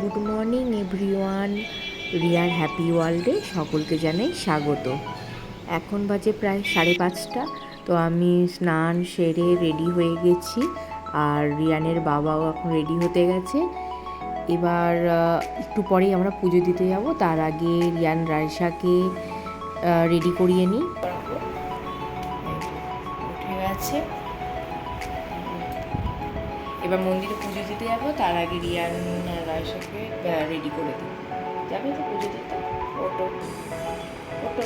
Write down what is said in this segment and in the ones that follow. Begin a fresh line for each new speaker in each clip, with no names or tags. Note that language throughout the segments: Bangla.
Good morning, everyone. রিয়ার হ্যাপি ওয়ার্ল্ডে সকলকে জানাই স্বাগত। এখন বাজে প্রায় সাড়ে পাঁচটা, তো আমি স্নান সেরে রেডি হয়ে গেছি, আর রিয়ানের বাবাও এখন রেডি হতে গেছে। এবার একটু পরেই আমরা পুজো দিতে যাব, তার আগে রিয়ান রাইসাকে রেডি করিয়ে নিই। উঠে গেছে। এবার মন্দিরে পুজো দিতে যাব, তার আগে রিয়ান রায়সাকে রেডি করে দিই। যাবে তো পুজো দিতে? ওটো। ওটো।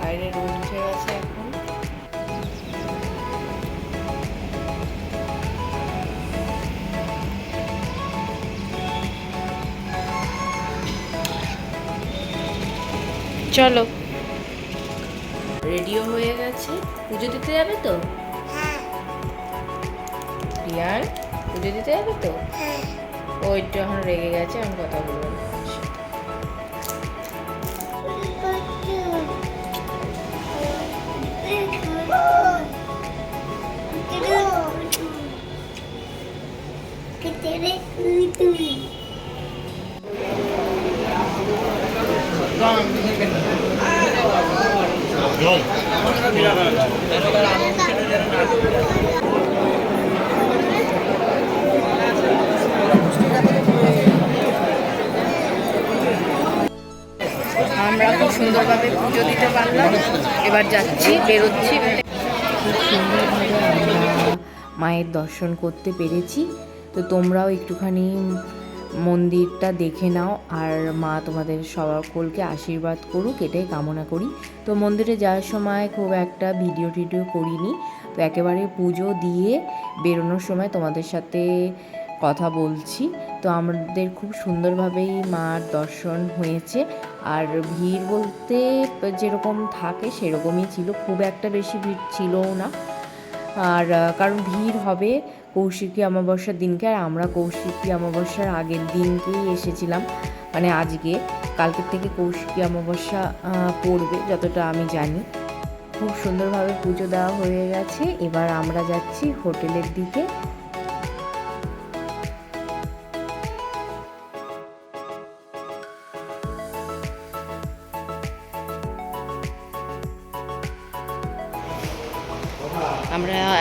বাইরে রোদ উঠে গেছে এখন। চলো। রেডিও হয়ে গেছে পুজো দিতে যাবে তো রিয়ান পুজো দিতে যাবে তো ও একটু এখন রেগে গেছে আমি কথা বলব না। আমরা খুব সুন্দরভাবে পুজো দিতে পারলাম। এবার যাচ্ছি, বেরোচ্ছি। খুব সুন্দরভাবে মায়ের দর্শন করতে পেরেছি। তো তোমরাও একটুখানি মন্দিরটা দেখে নাও আর মা তোমাদের সকলকে আশীর্বাদ করুক, এটাই কামনা করি। তো মন্দিরে যাওয়ার সময় খুব একটা ভিডিও টিডিও করিনি। তো একেবারে পুজো দিয়ে বেরোনোর সময় তোমাদের সাথে কথা বলছি। তো আমাদের খুব সুন্দরভাবেই মার দর্শন হয়েছে। আর ভিড় বলতে যেরকম থাকে সেরকমই ছিল। খুব একটা বেশি ভিড় ছিলও না। আর কারণ ভিড় হবে কৌশিকী অমাবস্যার দিনকে আর আমরা কৌশিকী অমাবস্যার আগের দিনকেই এসেছিলাম। মানে আজকে, কালকের থেকে কৌশিকী অমাবস্যা পড়বে যতটা আমি জানি। খুব সুন্দরভাবে পুজো দেওয়া হয়ে গেছে। এবার আমরা যাচ্ছি হোটেলের দিকে।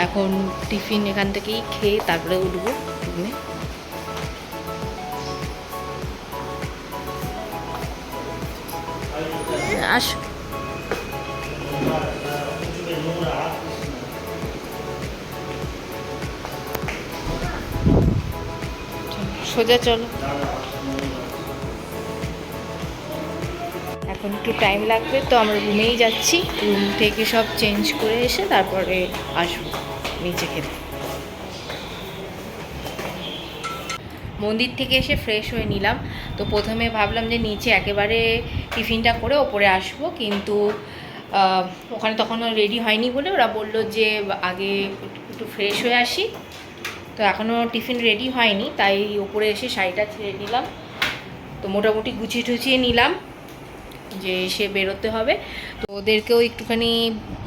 এখন টিফিন এখান থেকেই খেয়ে তারপরে উঠবো রুমে আসো। সোজা চলো। এখন একটু টাইম লাগবে, তো আমরা রুমেই যাচ্ছি। রুম থেকে সব চেঞ্জ করে এসে তারপরে আসব নিচে খেতে। মন্দির থেকে এসে ফ্রেশ হয়ে নিলাম। তো প্রথমে ভাবলাম যে নিচে একেবারে টিফিনটা করে ওপরে আসব, কিন্তু ওখানে তখন রেডি হয়নি বলে ওরা বলল যে আগে একটু ফ্রেশ হয়ে আসি। তো এখনও টিফিন রেডি হয়নি, তাই ওপরে এসে শাড়িটা ছেড়ে নিলাম। তো মোটামুটি গুছিয়ে টুছিয়ে নিলাম। যে সে বেরোতে হবে। তো ওদেরকেও একটুখানি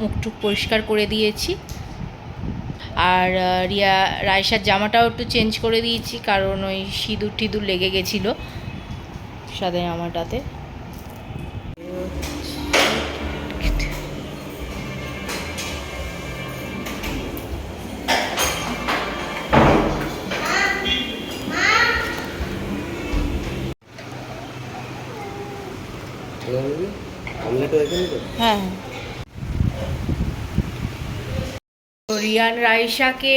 মুখটুক পরিষ্কার করে দিয়েছি। আর রিয়া, রায়সার জামাটাও একটু চেঞ্জ করে দিয়েছি, কারণ ওই সিঁদুর টিঁদুর লেগে গেছিল সাদা জামাটাতে। হ্যাঁ। রিয়ান রাইসাকে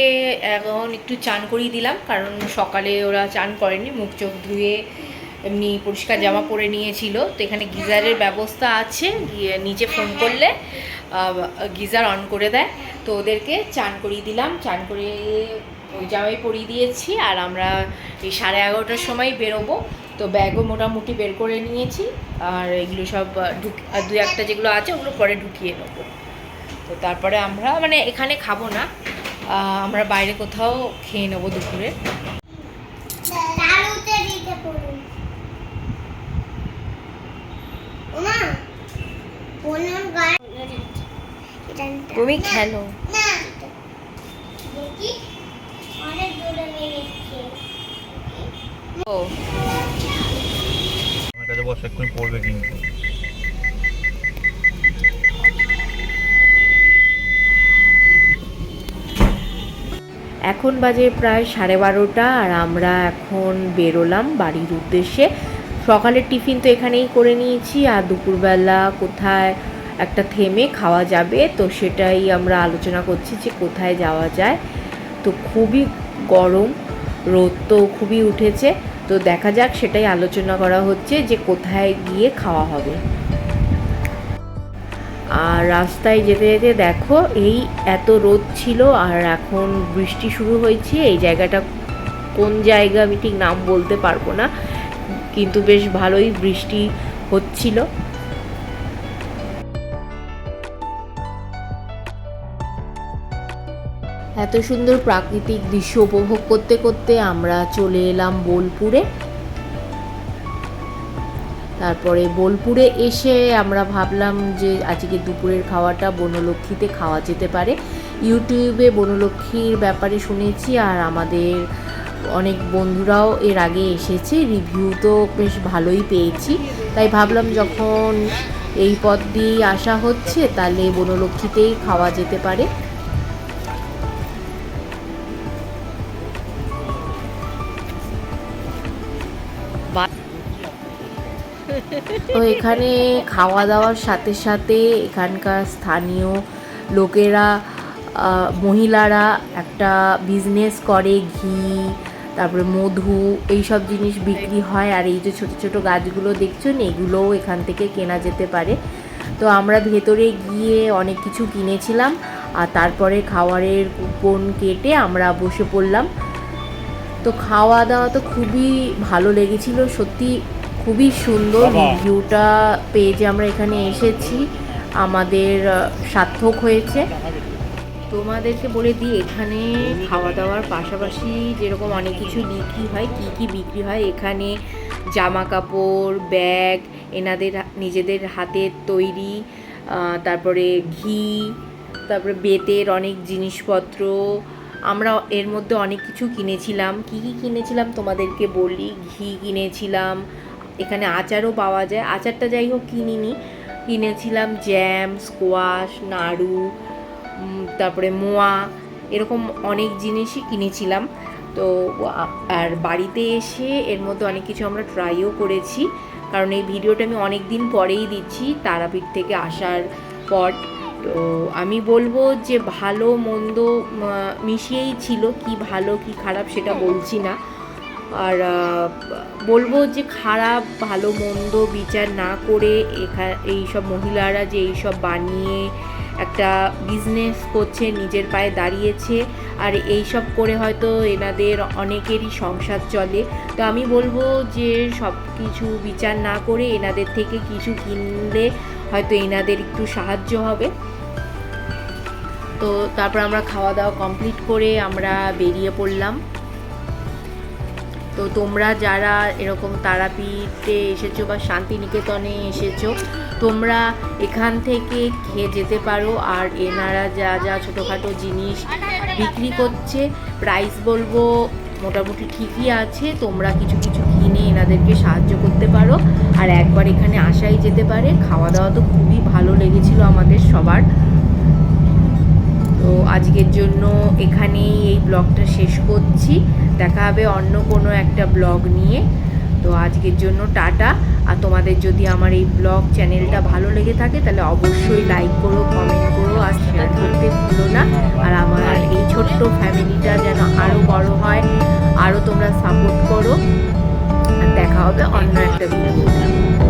এখন একটু চান করিয়ে দিলাম কারণ সকালে ওরা চান করেনি মুখ চোখ ধুয়ে এমনি পরিষ্কার জামা পরে নিয়েছিল। তো এখানে গিজারের ব্যবস্থা আছে গিয়ে নিচে ফোন করলে গিজার অন করে দেয়। তো ওদেরকে চান করিয়ে দিলাম চান করে ওই জামাই পরিয়ে দিয়েছি আর আমরা এই সাড়ে এগারোটার সময় বেরোবো। তো ব্যাগও মোটামুটি বের করে নিয়েছি আর এগুলো সব ঢুক আর দু একটা যেগুলো আছে ওগুলো পরে ঢুকিয়ে নেব। তো তারপরে আমরা মানে এখানে খাব না আমরা বাইরে কোথাও খেয়ে নেব দুপুরে। তুমি খেলো। ও
এক্ষুনি পড়বে কিন্তু।
এখন বাজে প্রায় সাড়ে বারোটা আর আমরা এখন বেরোলাম বাড়ির উদ্দেশ্যে। সকালের টিফিন তো এখানেই করে নিয়েছি আর দুপুরবেলা কোথায় একটা থেমে খাওয়া যাবে, তো সেটাই আমরা আলোচনা করছি যে কোথায় যাওয়া যায়। তো খুবই গরম, রোদ তো খুবই উঠেছে। তো দেখা যাক, সেটাই আলোচনা করা হচ্ছে যে কোথায় গিয়ে খাওয়া হবে। আর রাস্তায় যেতে যেতে দেখো, এই এত রোদ ছিল আর এখন বৃষ্টি শুরু হয়েছে। এই জায়গাটা কোন জায়গা আমি ঠিক নাম বলতে পারব না, কিন্তু বেশ ভালোই বৃষ্টি হচ্ছিল। এত সুন্দর প্রাকৃতিক দৃশ্য উপভোগ করতে করতে আমরা চলে এলাম বোলপুরে। তারপরে বোলপুরে এসে আমরা ভাবলাম যে আজকে দুপুরের খাওয়াটা বনলক্ষ্মীতে খাওয়া যেতে পারে। ইউটিউবে বনলক্ষ্মীর ব্যাপারে শুনেছি আর আমাদের অনেক বন্ধুরাও এর আগে এসেছে, রিভিউ তো বেশ ভালোই পেয়েছি। তাই ভাবলাম যখন এই পথ দিয়েই আসা হচ্ছে তাহলে বনলক্ষ্মীতেই খাওয়া যেতে পারে। তো এখানে খাওয়া দাওয়ার সাথে সাথে এখানকার স্থানীয় লোকেরা মহিলারা একটা বিজনেস করে, ঘি, তারপরে মধু, এইসব জিনিস বিক্রি হয়। আর এই যে ছোট ছোট গাছগুলো দেখছ না, এগুলোও এখান থেকে কেনা যেতে পারে। তো আমরা ভেতরে গিয়ে অনেক কিছু কিনেছিলাম। আর তারপরে খাবারের কুপন কেটে আমরা বসে পড়লাম। তো খাওয়া দাওয়া তো খুবই ভালো লেগেছিল সত্যি খুবই সুন্দর
বাবা।
রিভিউটা পেয়ে যে আমরা এখানে এসেছি আমাদের সার্থক হয়েছে তোমাদেরকে বলে দিই এখানে খাওয়া দাওয়ার পাশাপাশি যেরকম অনেক কিছু বিক্রি হয় কি কি বিক্রি হয় এখানে জামা কাপড় ব্যাগ এনাদের নিজেদের হাতের তৈরি তারপরে ঘি তারপরে বেতের অনেক জিনিসপত্র আমরা এর মধ্যে অনেক কিছু কিনেছিলাম। কি কি কিনেছিলাম তোমাদেরকে বলি? ঘি কিনেছিলাম, এখানে আচারও পাওয়া যায়। আচারটা যাই হোক কিনিনি। কিনেছিলাম জ্যাম স্কোয়াশ নাড়ু তারপরে মোয়া, এরকম অনেক জিনিসই কিনেছিলাম। তো, আর বাড়িতে এসে এর মধ্যে অনেক কিছু আমরা ট্রাইও করেছি। কারণ এই ভিডিওটা আমি অনেক দিন পরেই দিচ্ছি, তারাপীঠ থেকে আসার পর। তো আমি বলব যে ভালো, মন্দ মিশিয়েই ছিল কি ভালো, কি খারাপ সেটা বলছি না। আর বলব যে খারাপ, ভালো, মন্দ বিচার না করে এখা, এইসব মহিলারা যে এইসব বানিয়ে একটা বিজনেস করছে, নিজের পায়ে দাঁড়িয়েছে, আর এই সব করে হয়তো এনাদের অনেকেরই সংসার চলে। তো আমি বলব যে সব কিছু বিচার না করে এনাদের থেকে কিছু কিনলে হয়তো এনাদের একটু সাহায্য হবে। তো তারপর আমরা খাওয়া দাওয়া কমপ্লিট করে আমরা বেরিয়ে পড়লাম। তো তোমরা যারা এরকম তারাপীঠে এসেছ বা শান্তিনিকেতনে এসেছ, তোমরা এখান থেকে খেয়ে যেতে পারো। আর এনারা যা যা ছোটোখাটো জিনিস বিক্রি করছে প্রাইস বলব মোটামুটি ঠিকই আছে। তোমরা কিছু কিছু কিনে এনাদেরকে সাহায্য করতে পারো। আর একবার এখানে আসাই যেতে পারে। খাওয়া দাওয়া তো খুবই ভালো লেগেছিল আমাদের সবার। তো আজকের জন্য এখানেই এই ব্লগটা শেষ করছি। দেখা হবে অন্য কোনো একটা ব্লগ নিয়ে। তো আজকের জন্য টাটা। আর তোমাদের যদি আমার এই ব্লগ চ্যানেলটা ভালো লেগে থাকে, তাহলে অবশ্যই লাইক করো কমেন্ট করো, আর শেয়ার করতে ভুলো না। আর আমার এই ছোট্ট ফ্যামিলিটা যেন আরও বড় হয় আরও তোমরা সাপোর্ট করো। দেখা হবে অন্য একটা ভিডিও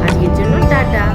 আজকের জন্য টাটা।